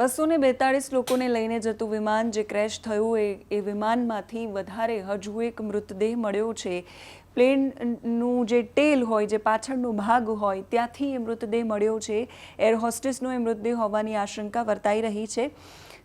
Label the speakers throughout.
Speaker 1: બસો ને બેતાળીસ લોકોને લઈને જતું વિમાન જે ક્રેશ થયું એ એ વિમાનમાંથી વધારે હજુ એક મૃતદેહ મળ્યો છે. પ્લેનનું જે ટેલ હોય, જે પાછળનો ભાગ હોય, ત્યાંથી એ મૃતદેહ મળ્યો છે. એર હોસ્ટેસનો એ મૃતદેહ હોવાની આશંકા વર્તાઈ રહી છે.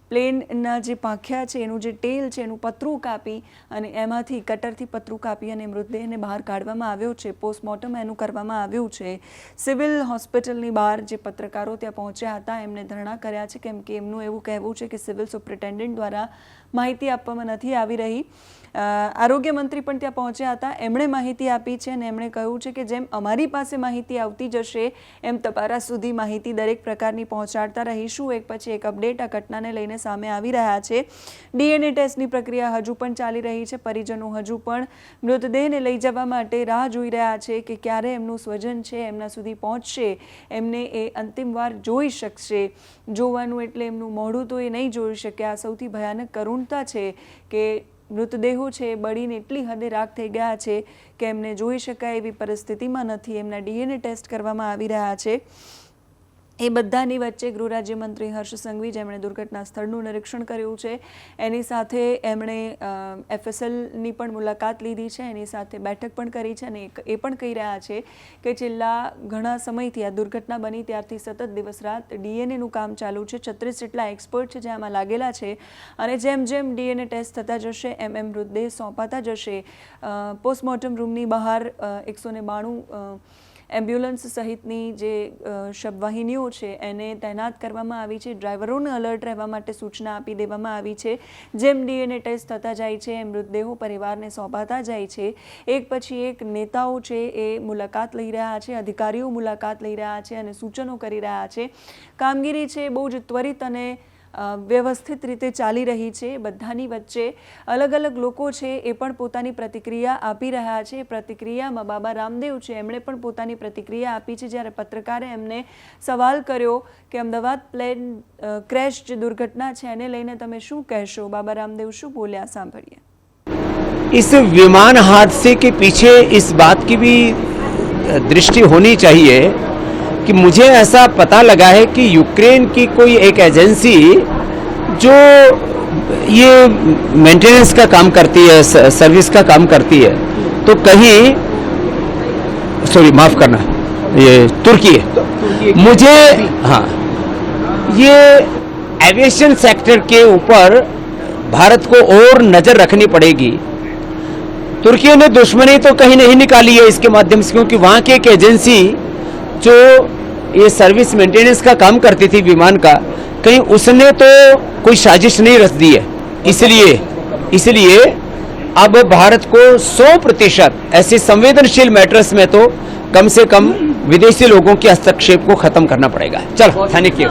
Speaker 1: પ્લેનના જે પાંખ્યા છે, એનું જે ટેલ છે, એનું પતરું કાપી અને એમાંથી કટરથી પતરું કાપી અને મૃતદેહને બહાર કાઢવામાં આવ્યો છે. પોસ્ટમોર્ટમ એનું કરવામાં આવ્યું છે. સિવિલ હોસ્પિટલની બહાર જે પત્રકારો ત્યાં પહોંચ્યા હતા, એમને ધરણા કર્યા છે, કેમ કે એમનું એવું કહેવું છે કે સિવિલ સુપ્રિન્ટેન્ડન્ટ દ્વારા માહિતી આપવામાં નથી આવી રહી. આરોગ્ય મંત્રી પણ ત્યાં પહોંચ્યા હતા. એમણે માહિતી આપી છે અને એમણે કહ્યું છે કે જેમ અમારી પાસે માહિતી આવતી જશે, એમ તમારા સુધી માહિતી દરેક પ્રકારની પહોંચાડતા રહીશું. એક પછી એક અપડેટ આ ઘટનાને લઈને સામે આવી રહ્યા છે. ડીએનએ ટેસ્ટની પ્રક્રિયા હજુ પણ ચાલી રહી છે. પરિજનો હજુ પણ મૃતદેહને લઈ જવા માટે રાહ જોઈ રહ્યા છે કે ક્યારે એમનું સ્વજન છે, એમના સુધી પહોંચશે, એમને એ અંતિમ વાર જોઈ શકશે. જોવાનું એટલે એમનું મોઢું તો એ નહીં જોઈ શકે. આ સૌથી ભયાનક કરુણતા છે કે મૃતદેહો છે બળીને એટલી હદે રાખ થઈ ગયા છે કે એમને જોઈ શકાય એવી પરિસ્થિતિમાં નથી. એમના ડીએનએ ટેસ્ટ કરવામાં આવી રહ્યા છે. એ બધાની વચ્ચે ગૃહ રાજ્યમંત્રી હર્ષ સંઘવી, જેમણે દુર્ઘટના સ્થળનું નિરીક્ષણ કર્યું છે, એની સાથે એમણે એફએસએલની પણ મુલાકાત લીધી છે, એની સાથે બેઠક પણ કરી છે અને એ પણ કહી રહ્યા છે કે છેલ્લા ઘણા સમયથી આ દુર્ઘટના બની, ત્યારથી સતત દિવસ રાત ડીએનએનું કામ ચાલુ છે, છત્રીસ જેટલા એક્સપર્ટ છે જે આમાં લાગેલા છે અને જેમ જેમ ડીએનએ ટેસ્ટ થતા જશે, એમ એમ મૃતદેહ સોંપાતા જશે પોસ્ટમોર્ટમ રૂમની બહાર એકસો ને બાણું એમ્બ્યુલન્સ સહિતની જે શબવાહિનીઓ છે, એને તૈનાત કરવામાં આવી છે. ડ્રાઈવરોને અલર્ટ રહેવા માટે સૂચના આપી દેવામાં આવી છે. જેમ ડીએનએ ટેસ્ટ થતા જાય છે, એમ મૃતદેહો પરિવારને સોંપાતા જાય છે. એક પછી એક નેતાઓ છે એ મુલાકાત લઈ રહ્યા છે, અધિકારીઓ મુલાકાત લઈ રહ્યા છે અને સૂચનો કરી રહ્યા છે. કામગીરી છે બહુ જ ત્વરિત અને વ્યવસ્થિત રીતે ચાલી રહી છે બધાની વચ્ચે અલગ અલગ લોકો છે એ પણ પોતાની પ્રતિક્રિયા આપી રહ્યા છે એ પ્રતિક્રિયામાં બાબા રામદેવ છે એમણે પણ પોતાની પ્રતિક્રિયા આપી છે જ્યારે પત્રકારે એમને સવાલ કર્યો કે અમદાવાદ પ્લેન અ, ક્રેશ જે દુર્ઘટના છે એને લઈને તમે શું કહેશો બાબા રામદેવ શું બોલ્યા સાંભળીએ
Speaker 2: इस विमान हादसे के पीछे इस बात की भी दृष्टि होनी चाहिए कि मुझे ऐसा पता लगा है कि यूक्रेन की कोई एक एजेंसी जो ये मेंटेनेंस का काम करती है सर्विस का काम करती है तो कहीं सॉरी माफ़ करना ये तुर्की है। मुझे हाँ ये एविएशन सेक्टर के ऊपर भारत को और नज़र रखनी पड़ेगी। तुर्की ने दुश्मनी तो कहीं नहीं निकाली है इसके माध्यम से क्योंकि वहाँ की एक एजेंसी जो ये सर्विस मेंटेनेंस का काम करती थी विमान का, कहीं उसने तो कोई साजिश नहीं रच दी है। इसलिए इसलिए अब भारत को 100 प्रतिशत ऐसे संवेदनशील मैटर्स में तो कम से कम विदेशी लोगों के हस्तक्षेप को खत्म करना पड़ेगा। चलो थैंक यू